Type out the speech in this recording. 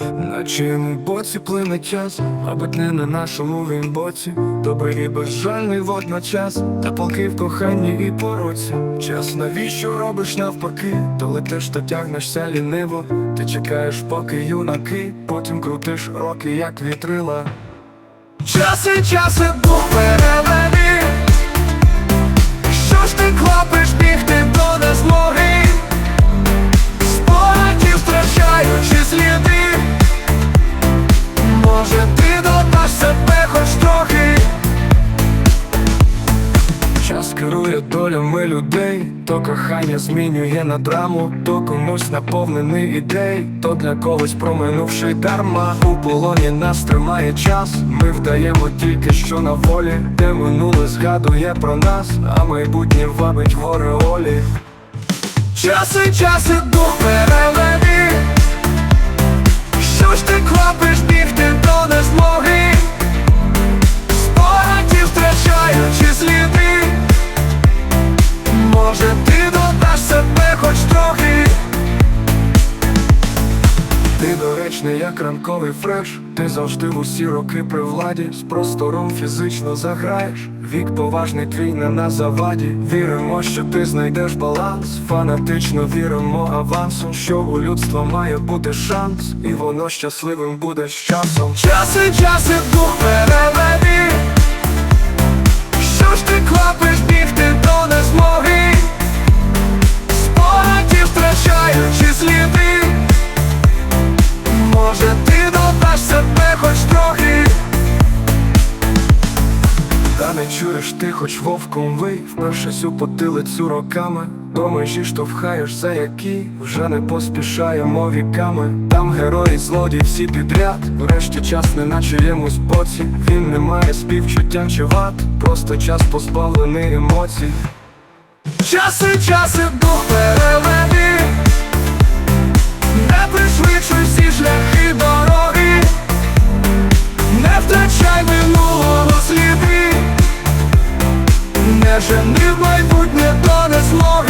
На чиєму боці плине час, мабуть, не на нашому він боці. Добрий і безжальний водночас, та полки в коханні і пороці. Час навіщо робиш навпаки, то летиш та тягнешся ліниво. Ти чекаєш, поки юнаки, потім крутиш роки, як вітрила. Часи, часи, дух переведи Що ж ти клапиш керує долями людей, то кохання змінює на драму, то комусь наповнений ідей, то для когось проминувший дарма. У полоні нас тримає час. Ми вдаємо тільки що на волі, де минуле згадує про нас, а майбутнє вабить в ореолі. Часи, часи, дух переведи доречний, як ранковий фреш. Ти завжди в усі роки при владі. З простором фізично заграєш. Вік поважний твій не на заваді. Віримо, що ти знайдеш баланс. Фанатично віримо авансом Що у людства має бути шанс. І воно щасливим буде з часом. Часи, часи, дух переведи не ти хоч вовком вий Впершись у потилицю роками. До межі штовхаєш за які Вже не поспішаємо віками. Там герої, злодій, всі підряд Врешті час не на чиємусь боці. Він не має співчуття чи вад Просто час позбавлений емоцій. Часи, часи, дух переведи Бережений майбутнє донесло